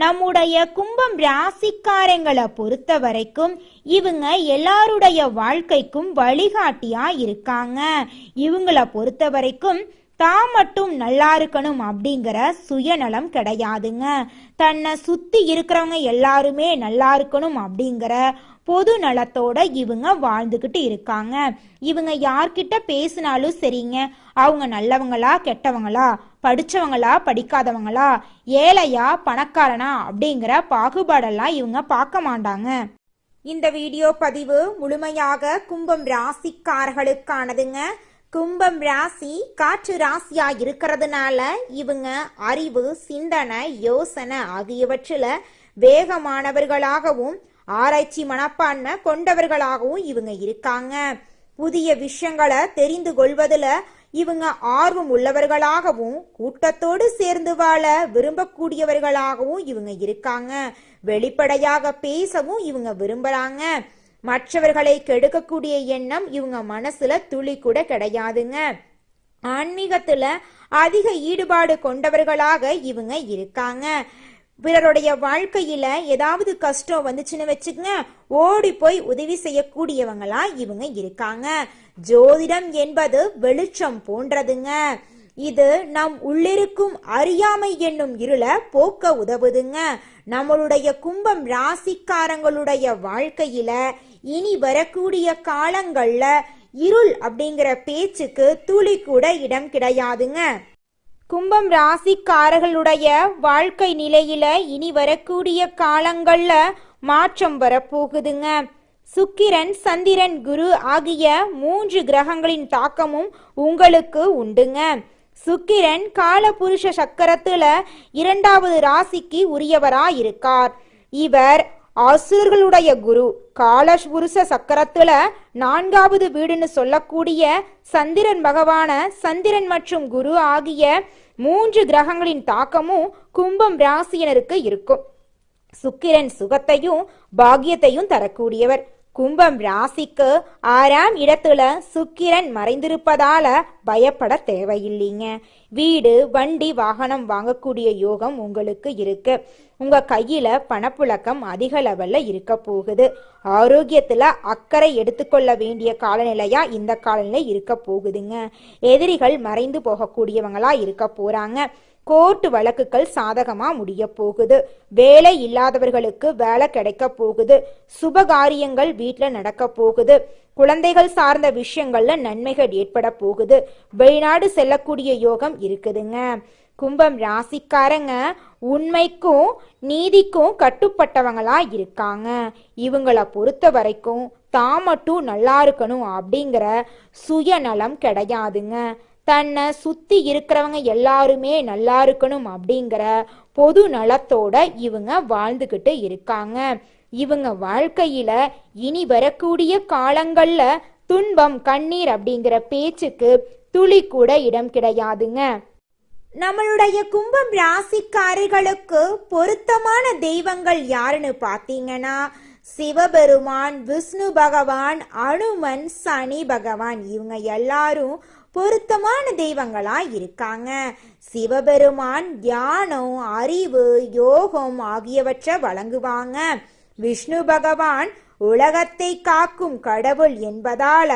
நம்முடைய கும்பம் ராசிக்காரங்களை பொறுத்த வரைக்கும் இவங்க எல்லாருடைய வாழ்க்கைக்கும் வழிகாட்டியா இருக்காங்க. இவங்கள பொறுத்த வரைக்கும் தான் மட்டும் நல்லா இருக்கணும் அப்படிங்கிற சுயநலம் கிடையாதுங்க. தன்னை சுத்தி இருக்கிறவங்க எல்லாருமே நல்லா இருக்கணும் அப்படிங்கிற பொது நலத்தோட இவங்க வாழ்ந்துக்கிட்டு இருக்காங்க. இவங்க யார்கிட்ட பேசினாலும் சரிங்க. அவங்க நல்லவங்களா கெட்டவங்களா? படித்தவங்களா படிக்காதவங்களா? ஏழையா பணக்காரனா? அப்படிங்கிற பாகுபாடெல்லாம் இவங்க பார்க்க மாட்டாங்க. இந்த வீடியோ பதிவு முழுமையாக கும்பம் ராசிக்காரர்களுக்கானதுங்க. கும்பம் ராசி காற்று ராசியா இருக்கிறதுனால இவங்க அறிவு சிந்தனை யோசனை ஆகியவற்றில் வேகமானவர்களாகவும் ஆராய்ச்சி மனப்பான்மை கொண்டவர்களாகவும் இவங்க இருக்காங்க. புதிய விஷயங்களை தெரிந்து கொள்வதில் இவங்க ஆர்வம் உள்ளவர்களாகவும் கூட்டத்தோடு சேர்ந்து வாழ விரும்பக்கூடியவர்களாகவும் இவங்க இருக்காங்க. வெளிப்படையாக பேசவும் இவங்க விரும்புறாங்க. மற்றவர்களை கெடுக்கக்கூடிய எண்ணம் இவங்க மனசுல துளி கூட கிடையாதுங்க. ஆன்மீகத்துல அதிக ஈடுபாடு கொண்டவர்களாக இவங்க இருக்காங்க. பிறருடைய வாழ்க்கையில ஏதாவது கஷ்டம் வந்துச்சுன்னு வச்சுக்கங்க ஓடி போய் உதவி செய்யக்கூடியவங்களா இவங்க இருக்காங்க. ஜோதிடம் என்பது வெளிச்சம் போன்றதுங்க. இது நம் உள்ளிருக்கும் அறியாமை என்னும் இருளை போக்க உதவுதுங்க. நம்மளுடைய கும்பம் ராசிக்காரங்களுடைய வாழ்க்கையில இனி வரக்கூடிய காலங்கள்ல இருள் அப்படிங்கிற பேச்சுக்கு துளி கூட இடம் கிடையாதுங்க. கும்பம் ராசிக்காரர்களுடைய வாழ்க்கை நிலையில இனி வரக்கூடிய காலங்கள்ல மாற்றம் வரப்போகுதுங்க. சுக்கிரன் சந்திரன் குரு ஆகிய மூன்று கிரகங்களின் தாக்கமும் உங்களுக்கு உண்டுங்க. சுக்கிரன் காலபுருஷ சக்கரத்துல இரண்டாவது ராசிக்கு உரியவரா இருக்கார். இவர் அசுரர்களுடைய குரு காலஷ் புருஷ சக்கரத்துல நான்காவது வீடுன்னு சொல்லக்கூடிய சந்திரன் பகவான சந்திரன் மற்றும் குரு ஆகிய மூன்று கிரகங்களின் தாக்கமும் கும்பம் ராசியினருக்கு இருக்கும். சுக்கிரன் சுகத்தையும் பாக்கியத்தையும் தரக்கூடியவர். கும்பம் ராசிக்கு ஆறாம் இடத்துல சுக்கிரன் மறைந்திருப்பதால பயப்பட தேவையில்லைங்க. வீடு வண்டி வாகனம் வாங்கக்கூடிய யோகம் உங்களுக்கு இருக்கு. உங்க கையில பணப்புழக்கம் அதிக லெவல்ல இருக்க போகுது. ஆரோக்கியத்துல அக்கறை எடுத்துக்கொள்ள வேண்டிய காலநிலையா இந்த காலநிலை இருக்க போகுதுங்க. எதிரிகள் மறைந்து போகக்கூடியவங்களா இருக்க போறாங்க. கோர்ட்டு வழக்குகள் சாதகமா முடிய போகுது. வேலை இல்லாதவர்களுக்கு வேலை கிடைக்க போகுது. சுபகாரியங்கள் வீட்டில் நடக்க போகுது. குழந்தைகள் சார்ந்த விஷயங்கள்ல நன்மைகள் ஏற்பட போகுது. வெளிநாடு செல்லக்கூடிய யோகம் இருக்குதுங்க. கும்பம் ராசிக்காரங்க உண்மைக்கும் நீதிக்கும் கட்டுப்பட்டவங்களா இருக்காங்க. இவங்கள பொறுத்த வரைக்கும் தான் மட்டும் நல்லா இருக்கணும் அப்படிங்கிற சுயநலம் கிடையாதுங்க. தன்னை சுத்தி இருக்கிறவங்க எல்லாருமே நல்லா இருக்கணும் அப்படிங்கிற பொது நலத்தோட இவங்க வாழ்ந்துக்கிட்டு இருக்காங்க. இவங்க வாழ்க்கையில இனி வரக்கூடிய காலங்கள்ல துன்பம் கண்ணீர் அப்படிங்கிற பேச்சுக்கு துளி கூட இடம் கிடையாதுங்க. நம்மளுடைய கும்பம் ராசிக்காரர்களுக்கு பொருத்தமான தெய்வங்கள் யாருன்னு பார்த்தீங்கன்னா சிவபெருமான் விஷ்ணு பகவான் அனுமன் சனி பகவான். இவங்க எல்லாரும் பொருத்தமான தெய்வங்களா இருக்காங்க. சிவபெருமான் தியானம் அறிவு யோகம் ஆகியவற்றை வழங்குவாங்க. விஷ்ணு பகவான் உலகத்தை காக்கும் கடவுள் என்பதால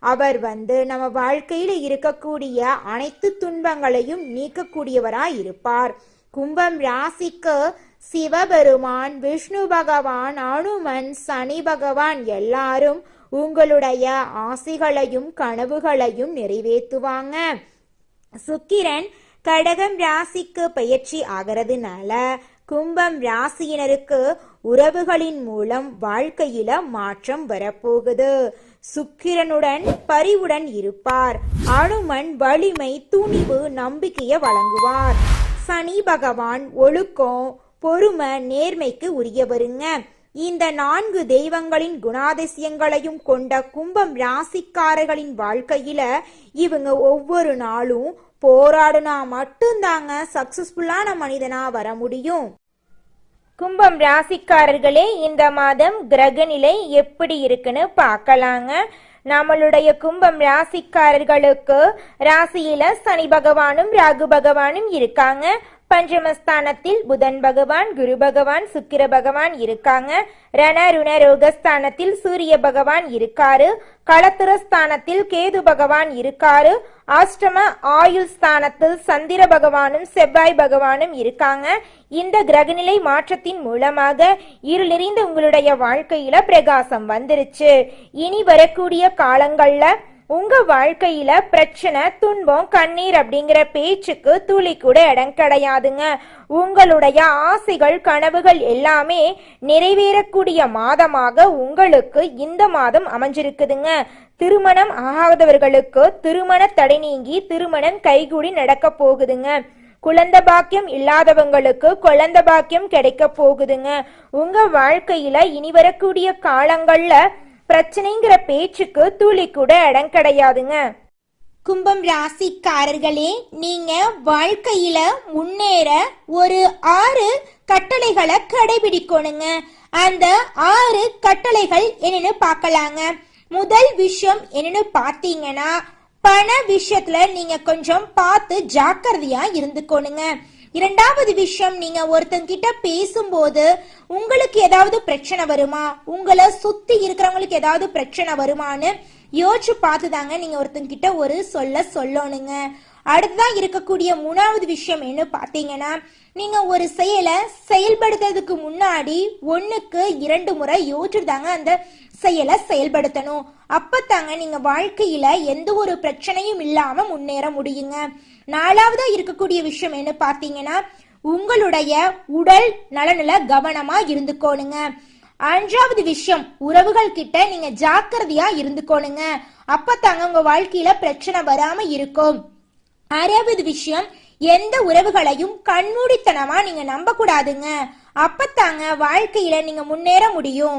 அவர் வந்து நம்ம வாழ்க்கையில இருக்கக்கூடிய அனைத்து துன்பங்களையும் நீக்கக்கூடியவராய் இருப்பார். கும்பம் ராசிக்கு சிவபெருமான் விஷ்ணு பகவான் அனுமன் சனி பகவான் எல்லாரும் உங்களுடைய ஆசைகளையும் கனவுகளையும் நிறைவேற்றுவாங்க. சுக்கிரன் கடகம் ராசிக்கு பயிற்சி ஆகிறதுனால கும்பம் ராசியினருக்கு உறவுகளின் மூலம் வாழ்க்கையில மாற்றம் வரப்போகுது. சுக்கிரனுடன் பரிவுடன் இருப்பார். அனுமன் வலிமை துணிவு நம்பிக்கையை வழங்குவார். சனி பகவான் ஒழுக்கம் பொறுமை நேர்மைக்கு உரியவருங்க. இந்த நான்கு தெய்வங்களின் குணாதிசயங்களையும் கொண்ட கும்பம் ராசிக்காரர்களின் வாழ்க்கையில இவங்க ஒவ்வொரு நாளும் போராடினா மட்டும்தாங்க சக்சஸ்ஃபுல்லான மனிதனா வர முடியும். கும்பம் ராசிக்காரர்களே இந்த மாதம் கிரகநிலை எப்படி இருக்குன்னு பார்க்கலாங்க. நம்மளுடைய கும்பம் ராசிக்காரர்களுக்கு ராசியில சனி பகவானும் ராகு பகவானும் இருக்காங்க. பஞ்சமஸ்தானத்தில் புதன் பகவான் குரு பகவான் சுக்கிர பகவான் இருக்காங்க. ரண ரோகஸ்தானத்தில் சூரிய பகவான் இருக்காரு. களத்துரஸ்தானத்தில் கேது பகவான் இருக்காரு. ஆஷ்டம ஆயுள் ஸ்தானத்தில் சந்திர பகவானும் செவ்வாய் பகவானும் இருக்காங்க. இந்த கிரகநிலை மாற்றத்தின் மூலமாக இருளிறிந்த உங்களுடைய வாழ்க்கையில பிரகாசம் வந்துருச்சு. இனி வரக்கூடிய காலங்கள்ல உங்க வாழ்க்கையில பிரச்சனை துன்பம் கண்ணீர் அப்படிங்கிற பேச்சுக்கு துளி கூட இடம் கிடையாதுங்க. உங்களுடைய ஆசைகள் கனவுகள் எல்லாமே நிறைவேறக்கூடிய மாதமாக உங்களுக்கு இந்த மாதம் அமைஞ்சிருக்குதுங்க. திருமணம் ஆகாதவர்களுக்கு திருமண தடை நீங்கி திருமணம் கைகூடி நடக்க போகுதுங்க. குழந்தை பாக்கியம் இல்லாதவங்களுக்கு குழந்தை பாக்கியம் கிடைக்க போகுதுங்க. உங்க வாழ்க்கையில இனி வரக்கூடிய காலங்கள்ல பிரச்சனைங்கிற பேச்சுக்கு துளி கூட இடம் கிடையாதுங்க. கும்பம் ராசிக்காரர்களே நீங்க வாழ்க்கையில முன்னேற ஒரு ஆறு கட்டளைகளை கடைபிடிக்கணுங்க. அந்த ஆறு கட்டளைகள் என்னன்னு பார்க்கலாங்க. முதல் விஷயம் என்னன்னு பார்த்தீங்கன்னா பண விஷயத்துல நீங்க கொஞ்சம் பார்த்து ஜாக்கிரதையா இருந்துக்கோணுங்க. இரண்டாவது விஷயம் நீங்க ஒருத்தங்கிட்ட பேசும்போது உங்களுக்கு ஏதாவது பிரச்சனை வருமா? உங்களை சுத்தி இருக்கிறவங்களுக்கு ஏதாவது பிரச்சனை வருமான்னு யோசிச்சு பார்த்துதாங்க நீங்க ஒருத்தங்கிட்ட ஒரு சொல்ல சொல்லணுங்க. அடுத்ததான் இருக்கக்கூடிய மூணாவது விஷயம் என்ன பார்த்தீங்கன்னா நீங்க ஒரு செயலை செயல்படுத்துறதுக்கு முன்னாடி ஒன்றுக்கு இரண்டு முறை யோசிச்சுதாங்க அந்த செயலை செயல்படுத்தணும். அப்பத்தாங்க நீங்க வாழ்க்கையில எந்த ஒரு பிரச்சனையும் இல்லாம முன்னேற முடியுங்க. நாலாவதா இருக்கக்கூடிய விஷயம் என்ன பார்த்தீங்கன்னா உங்களுடைய உடல் நலனில கவனமா இருந்துக்கோணுங்க. அஞ்சாவது விஷயம் உறவுகள் கிட்ட நீங்க ஜாக்கிரதையா இருந்துக்கோணுங்க. அப்பத்தாங்க உங்க வாழ்க்கையில பிரச்சனை வராம இருக்கும். ஆறாவது விஷயம் எந்த உறவுகளையும் கண்மூடித்தனமா நீங்க நம்ப கூடாதுங்க அப்பத்தாங்க வாழ்க்கையில நீங்க முன்னேற முடியும்.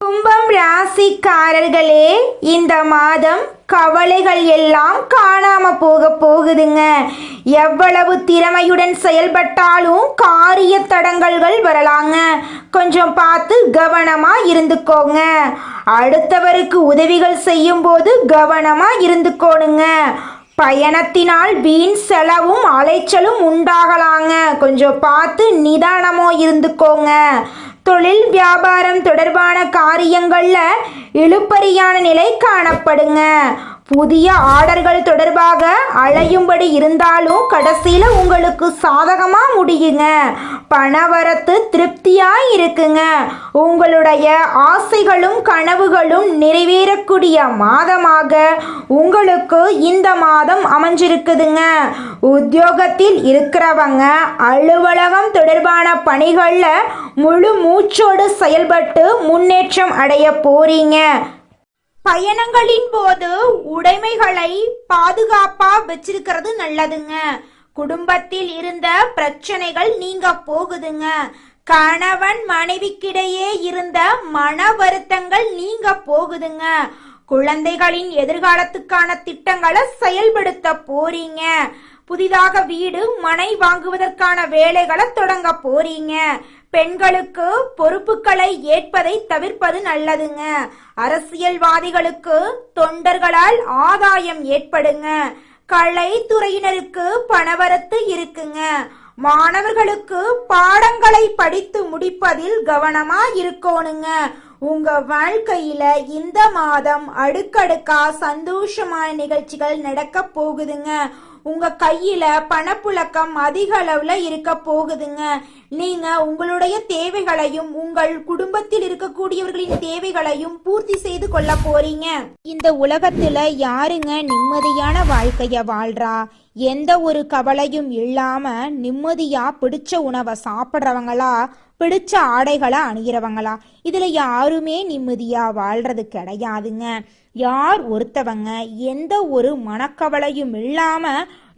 கும்பம் ராசிக்காரர்களே இந்த மாதம் கவலைகள் எல்லாம் காணாம போக போகுதுங்க. எவ்வளவு திறமையுடன் செயல்பட்டாலும் காரிய தடங்கல்கள் வரலாங்க. கொஞ்சம் பார்த்து கவனமா இருந்துக்கோங்க. அடுத்தவருக்கு உதவிகள் செய்யும் போது கவனமா இருந்துக்கோணுங்க. பயணத்தினால் வீண் செலவும் அலைச்சலும் உண்டாகலாங்க. கொஞ்சம் பார்த்து நிதானமோ இருந்துக்கோங்க. தொழில் வியாபாரம் தொடர்பான காரியங்கள்ல இழுப்பறியான நிலை காணப்படுங்க. புதிய ஆர்டர்கள் தொடர்பாக அலையும்படி இருந்தாலும் கடைசியில் உங்களுக்கு சாதகமாக முடியுங்க. பணவரத்து திருப்தியாக இருக்குங்க. உங்களுடைய ஆசைகளும் கனவுகளும் நிறைவேறக்கூடிய மாதமாக உங்களுக்கு இந்த மாதம் அமைஞ்சிருக்குதுங்க. உத்தியோகத்தில் இருக்கிறவங்க அலுவலகம் தொடர்பான பணிகளில் முழு மூச்சோடு செயல்பட்டு முன்னேற்றம் அடைய போறீங்க. பயணங்களின் போது உடைமைகளை பாதுகாப்பா வச்சிருக்கிறது நல்லதுங்க. குடும்பத்தில் இருந்த பிரச்சனைகள் நீங்க போகுதுங்க. கணவன் மனைவிக்கிடையே இருந்த மன வருத்தங்கள் நீங்க போகுதுங்க. குழந்தைகளின் எதிர்காலத்துக்கான திட்டங்களை செயல்படுத்த போறீங்க. புதிதாக வீடு மனை வாங்குவதற்கான வேலைகளை தொடங்க போறீங்க. பெண்களுக்கு பொறுப்புகளை ஏற்பதை தவிர்ப்பது நல்லதுங்க. அரசியல்வாதிகளுக்கு தொண்டர்களால் ஆதாயம் ஏற்படுங்க. கலைத்துறையினருக்கு பணவரத்து இருக்குங்க. மாணவர்களுக்கு பாடங்களை படித்து முடிப்பதில் கவனமா இருக்கணுங்க. உங்க வாழ்க்கையில இந்த மாதம் அடுக்கடுக்கா சந்தோஷமான நிகழ்ச்சிகள் நடக்க போகுதுங்க. உங்க கையில பணப்புழக்கம் அதிக அளவுல இருக்க போகுதுங்க. நீங்க உங்களுடைய தேவைகளையும் உங்கள் குடும்பத்தில் இருக்கக்கூடியவர்களின் தேவைகளையும் பூர்த்தி செய்து கொள்ள போறீங்க. இந்த உலகத்துல யாருங்க நிம்மதியான வாழ்க்கைய வாழ்றா? எந்த ஒரு கவலையும் இல்லாம நிம்மதியா பிடிச்ச உணவை சாப்பிட்றவங்களா பிடிச்ச ஆடைகளை அணுகிறவங்களா இதுல யாருமே நிம்மதியா வாழ்றது கிடையாதுங்க. யார் ஒருத்தவங்க எந்த ஒரு மனக்கவலையும் இல்லாம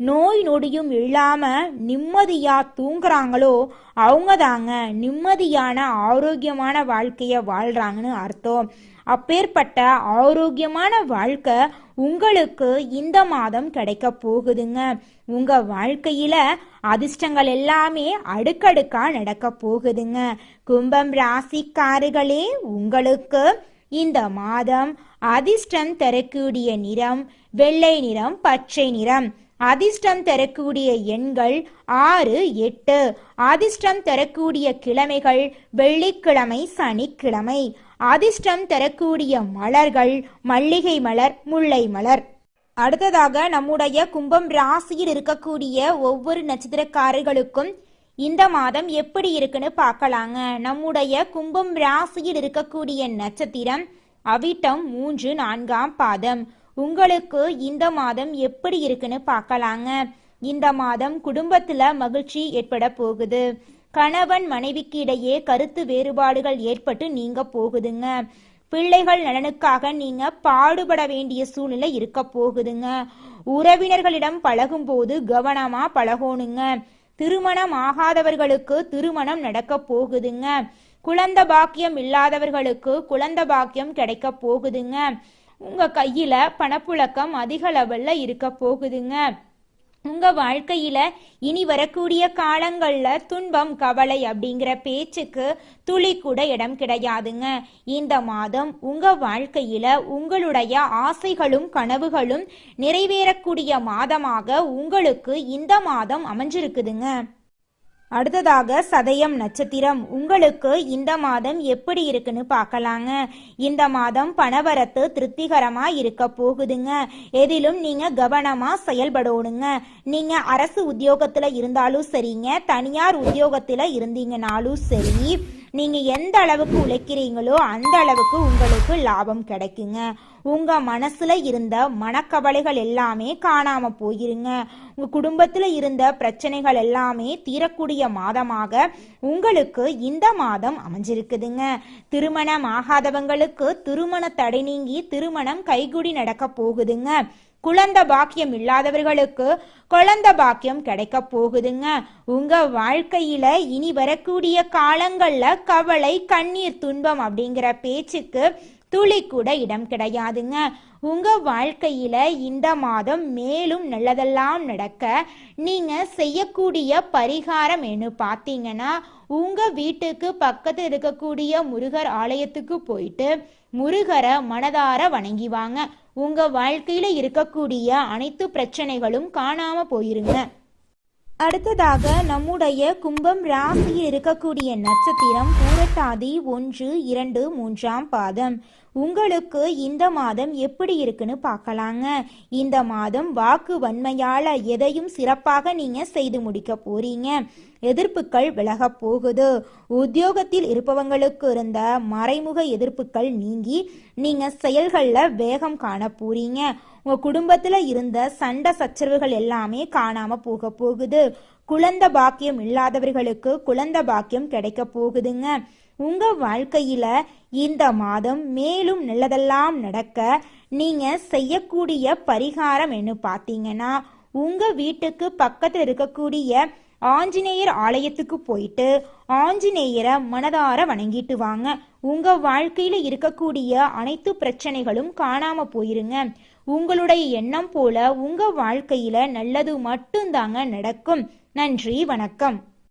நோய் நொடியும் இல்லாம நிம்மதியா தூங்குறாங்களோ அவங்க தாங்க நிம்மதியான ஆரோக்கியமான வாழ்க்கைய வாழ்றாங்கன்னு அர்த்தம். அப்பேற்பட்ட ஆரோக்கியமான வாழ்க்கை உங்களுக்கு இந்த மாதம் கிடைக்க போகுதுங்க. உங்க வாழ்க்கையில அதிர்ஷ்டங்கள் எல்லாமே அடுக்கடுக்கா நடக்க போகுதுங்க. கும்பம் ராசிக்காரர்களே உங்களுக்கு இந்த மாதம் அதிர்ஷ்டம் தரக்கூடிய நிறம் வெள்ளை நிறம் பச்சை நிறம். அதிர்ஷ்டம் தரக்கூடிய எண்கள் ஆறு எட்டு. அதிர்ஷ்டம் தரக்கூடிய கிழமைகள் வெள்ளிக்கிழமை சனிக்கிழமை. அதிர்ஷ்டம் தரக்கூடிய மலர்கள் மல்லிகை மலர் முல்லை மலர். அடுத்ததாக நம்முடைய கும்பம் ராசியில் இருக்கக்கூடிய ஒவ்வொரு நட்சத்திரக்காரர்களுக்கும் இந்த மாதம் எப்படி இருக்குன்னு பார்க்கலாங்க. நம்முடைய கும்பம் ராசியில் இருக்கக்கூடிய நட்சத்திரம் அவிட்டம் மூன்று நான்காம் பாதம். உங்களுக்கு இந்த மாதம் எப்படி இருக்குன்னு பார்க்கலாங்க. இந்த மாதம் குடும்பத்துல மகிழ்ச்சி ஏற்பட போகுது. கணவன் மனைவிக்கு இடையே கருத்து வேறுபாடுகள் ஏற்பட்டு நீங்க போகுதுங்க. பிள்ளைகள் நலனுக்காக நீங்க பாடுபட வேண்டிய சூழ்நிலை இருக்க போகுதுங்க. உறவினர்களிடம் பழகும்போது கவனமா பழகணுங்க. திருமணம் ஆகாதவர்களுக்கு திருமணம் நடக்க போகுதுங்க. குழந்த பாக்கியம் இல்லாதவர்களுக்கு குழந்த பாக்கியம் கிடைக்க போகுதுங்க. உங்க கையில பணப்புழக்கம் அதிக லெவல்ல இருக்க போகுதுங்க. உங்க வாழ்க்கையில இனி வரக்கூடிய காலங்கள்ல துன்பம் கவலை அப்படிங்கிற பேச்சுக்கு துளி கூட இடம் கிடையாதுங்க. இந்த மாதம் உங்க வாழ்க்கையில உங்களுடைய ஆசைகளும் கனவுகளும் நிறைவேறக்கூடிய மாதமாக உங்களுக்கு இந்த மாதம் அமைஞ்சிருக்குதுங்க. அடுத்ததாக சதயம் நட்சத்திரம். உங்களுக்கு இந்த மாதம் எப்படி இருக்குன்னு பார்க்கலாங்க. இந்த மாதம் பணவரத்து திருப்திகரமா இருக்க போகுதுங்க. எதிலும் நீங்க கவனமா செயல்படணுங்க. நீங்க அரசு உத்தியோகத்துல இருந்தாலும் சரிங்க. தனியார் உத்தியோகத்துல இருந்தீங்கனாலும் சரி நீங்க எந்த அளவுக்கு உழைக்கிறீங்களோ அந்த அளவுக்கு உங்களுக்கு லாபம் கிடைக்குங்க. உங்க மனசுல இருந்த மனக்கவலைகள் எல்லாமே காணாம போயிருங்க. உங்க குடும்பத்துல இருந்த பிரச்சனைகள் எல்லாமே தீரக்கூடிய மாதமாக உங்களுக்கு இந்த மாதம் அமைஞ்சிருக்குதுங்க. திருமணம் ஆகாதவங்களுக்கு திருமண தடை நீங்கி திருமணம் கைகூடி நடக்க போகுதுங்க. குழந்த பாக்கியம் இல்லாதவர்களுக்கு குழந்த பாக்கியம் கிடைக்க போகுதுங்க. உங்க வாழ்க்கையில இனி வரக்கூடிய காலங்கள்ல கவலை கண்ணீர் துன்பம் அப்படிங்கிற பேச்சுக்கு துளி கூட இடம் கிடையாதுங்க. உங்க வாழ்க்கையில இந்த மாதம் மேலும் நல்லதெல்லாம் நடக்க நீங்க செய்யக்கூடிய பரிகாரம் என்ன பார்த்தீங்கன்னா உங்க வீட்டுக்கு பக்கத்தில் இருக்கக்கூடிய முருகர் ஆலயத்துக்கு போயிட்டு முருகரை மனதார வணங்கி வாங்க. உங்க வாழ்க்கையில இருக்கக்கூடிய அனைத்து பிரச்சனைகளும் காணாம போயிருங்க. அடுத்ததாக நம்முடைய கும்பம் ராசியில் இருக்கக்கூடிய நட்சத்திரம் பூரட்டாதி ஒன்று இரண்டு மூன்றாம் பாதம். உங்களுக்கு இந்த மாதம் எப்படி இருக்குன்னு பார்க்கலாங்க. இந்த மாதம் வாக்கு வன்மையால எதையும் சிறப்பாக நீங்க செய்து முடிக்க போறீங்க. எதிர்ப்புகள் விலக போகுது. உத்தியோகத்தில் இருப்பவங்களுக்கு இருந்த மறைமுக எதிர்ப்புகள் நீங்கி நீங்க செயல்களில் வேகம் காண போறீங்க. உங்கள் குடும்பத்தில் இருந்த சண்டை சச்சரவுகள் எல்லாமே காணாமல் போக போகுது. குழந்தை பாக்கியம் இல்லாதவர்களுக்கு குழந்த பாக்கியம் கிடைக்க போகுதுங்க. உங்க வாழ்க்கையில இந்த மாதம் மேலும் நல்லதெல்லாம் நடக்க நீங்க செய்யக்கூடிய பரிகாரம் என்ன பார்த்தீங்கன்னா உங்க வீட்டுக்கு பக்கத்தில் இருக்கக்கூடிய ஆஞ்சநேயர் ஆலயத்துக்கு போயிட்டு ஆஞ்சநேயரை மனதார வணங்கிட்டு வாங்க. உங்க வாழ்க்கையில இருக்கக்கூடிய அனைத்து பிரச்சனைகளும் காணாம போயிருங்க. உங்களுடைய எண்ணம் போல உங்க வாழ்க்கையில நல்லது மட்டும்தாங்க நடக்கும். நன்றி வணக்கம்.